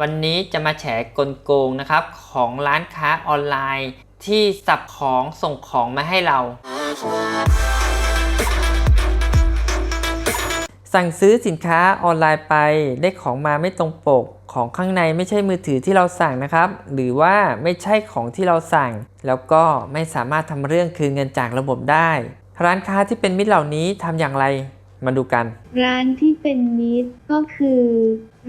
วันนี้จะมาแฉกลโกงนะครับของร้านค้าออนไลน์ ที่สับของส่งของมาให้เรา สั่งซื้อสินค้าออนไลน์ไปได้ของมาไม่ตรงปก ของข้างในไม่ใช่มือถือที่เราสั่งนะครับ หรือว่าไม่ใช่ของที่เราสั่ง แล้วก็ไม่สามารถทำเรื่องคืนเงินจากระบบได้ ร้านค้าที่เป็นมิตรเหล่านี้ทำอย่างไรมาดูกัน ร้านที่เป็นมิตรก็คือ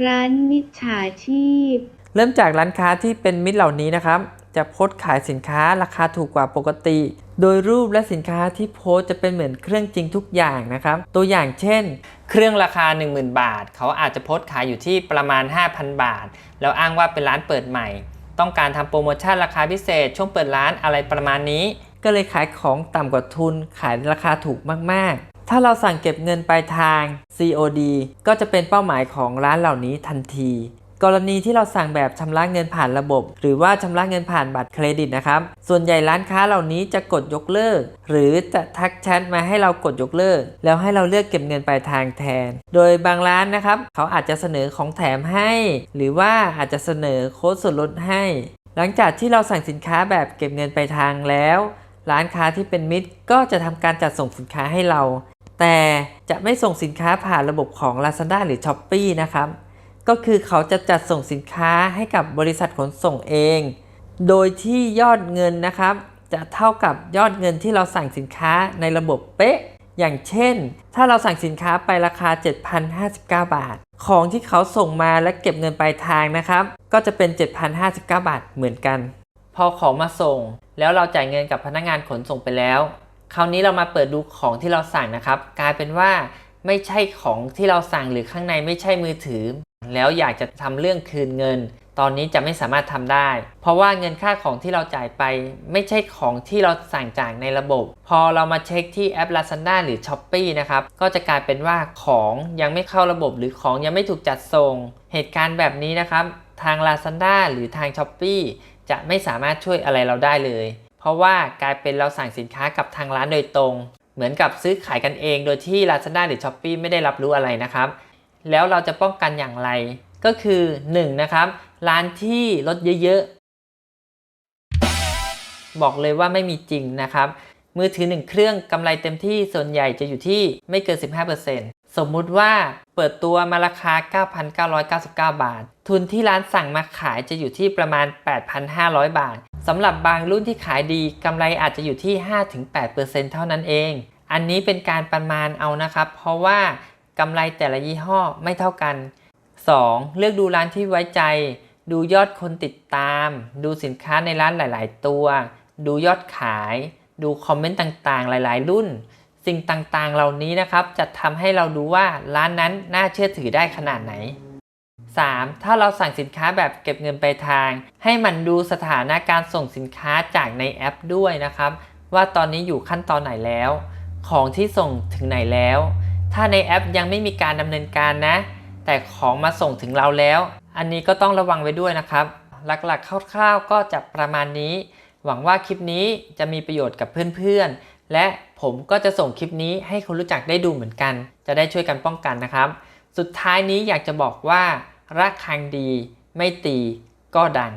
ร้านมิจฉาชีพ เริ่มจากร้านค้าที่เป็นมิตรเหล่านี้นะครับ จะโพสต์ขายสินค้าราคาถูกกว่าปกติ โดยรูปและสินค้าที่โพสจะเป็นเหมือนเครื่องจริงทุกอย่างนะครับ ตัวอย่างเช่น เครื่องราคา 10,000 บาท เขาอาจจะโพสต์ขายอยู่ที่ประมาณ 5,000 บาท แล้วอ้างว่าเป็นร้านเปิดใหม่ ต้องการทำโปรโมชั่นราคาพิเศษ ช่วงเปิดร้านอะไรประมาณนี้ ก็เลยขายของต่ำกว่าทุน ขายราคาถูกมาก ถ้าเราสั่งเก็บเงินปลายทาง COD ก็จะเป็นเป้าหมายของร้านเหล่านี้ทันที กรณีที่เราสั่งแบบชำระเงินผ่านระบบ หรือว่าชำระเงินผ่านบัตรเครดิตนะครับ ส่วนใหญ่ร้านค้าเหล่านี้จะกดยกเลิก หรือจะทักแชทมาให้เรากดยกเลิก แล้วให้เราเลือกเก็บเงินปลายทางแทน โดยบางร้านนะครับ เขาอาจจะเสนอของแถมให้ หรือว่าอาจจะเสนอโค้ดส่วนลดให้ หลังจากที่เราสั่งสินค้าแบบเก็บเงินปลายทางแล้วร้านค้าที่เป็นมิตรก็จะทำการจัดส่งสินค้าให้เรา แต่จะไม่ส่งสินค้าผ่านระบบของ Lazada หรือ s h อ p e e นะครับ ก็คือเขาจะจัดส่งสินค้าให้กับบริษัทขนส่งเอง โดยที่ยอดเงินนะครับ จะเท่ากับยอดเงินที่เราสั่งสินค้าในระบบเป๊ะ อย่างเช่น ถ้าเราสั่งสินค้าไปราคา 7,059 บาท ของที่เขาส่งมาและเก็บเงินปลายทางนะครับ ก็จะเป็น 7,059 บาทเหมือนกัน พอของมาส่ง แล้วเราจ่ายเงินกับพนักงานขนส่งไปแล้ว คราวนี้เรามาเปิดดูของที่เราสั่งนะครับ กลายเป็นว่าไม่ใช่ของที่เราสั่งหรือข้างในไม่ใช่มือถือ แล้วอยากจะทำเรื่องคืนเงิน ตอนนี้จะไม่สามารถทำได้ เพราะว่าเงินค่าของที่เราจ่ายไป ไม่ใช่ของที่เราสั่งจากในระบบ พอเรามาเช็คที่แอป Lazada หรือ s h อ p e e นะครับก็จะกลายเป็นว่าของยังไม่เข้าระบบหรือของยังไม่ถูกจัดส่ง เหตุการณ์แบบนี้นะครับ ทาง Lazada หรือทาง s h อ p e e จะไม่สามารถช่วยอะไรเราได้เลย เพราะว่ากลายเป็นเราสั่งสินค้ากับทางร้านโดยตรง เหมือนกับซื้อขายกันเอง โดยที่ Lazada หรือ s h อ p e e ไม่ได้รับรู้อะไรนะครับ แล้วเราจะป้องกันอย่างไร ก็คือ 1. นะครับร้านที่ลดเยอะๆ บอกเลยว่าไม่มีจริงนะครับ มือถือ 1 เครื่องกำไรเต็มที่ส่วนใหญ่จะอยู่ที่ไม่เกิน 15%สมมุติว่าเปิดตัวมาราคา 9,999 บาท ทุนที่ร้านสั่งมาขายจะอยู่ที่ประมาณ 8,500 บาท สำหรับบางรุ่นที่ขายดีกำไรอาจจะอยู่ที่ 5-8%เท่านั้นเอง อันนี้เป็นการประมาณเอานะครับ เพราะว่ากำไรแต่ละยี่ห้อไม่เท่ากัน 2. เลือกดูร้านที่ไว้ใจ ดูยอดคนติดตาม ดูสินค้าในร้านหลาย ๆ ตัว ดูยอดขาย ดูคอมเมนต์ต่าง ๆ หลาย ๆ รุ่น สิ่งต่าง ๆ เหล่านี้นะครับจะทำให้เราดูว่าร้านนั้นน่าเชื่อถือได้ขนาดไหน 3. ถ้าเราสั่งสินค้าแบบเก็บเงินไปลายทาง ให้มันดูสถานะการส่งสินค้าจากในแอปด้วยนะครับ ว่าตอนนี้อยู่ขั้นตอนไหนแล้ว ของที่ส่งถึงไหนแล้ว ถ้าในแอปยังไม่มีการดำเนินการนะ แต่ของมาส่งถึงเราแล้ว อันนี้ก็ต้องระวังไว้ด้วยนะครับ หลักๆคร่าวๆก็จะประมาณนี้ หวังว่าคลิปนี้จะมีประโยชน์กับเพื่อนๆและผมก็จะส่งคลิปนี้ให้คนรู้จักได้ดูเหมือนกัน จะได้ช่วยกันป้องกันนะครับ สุดท้ายนี้อยากจะบอกว่ารักคังดีไม่ตีก็ดัง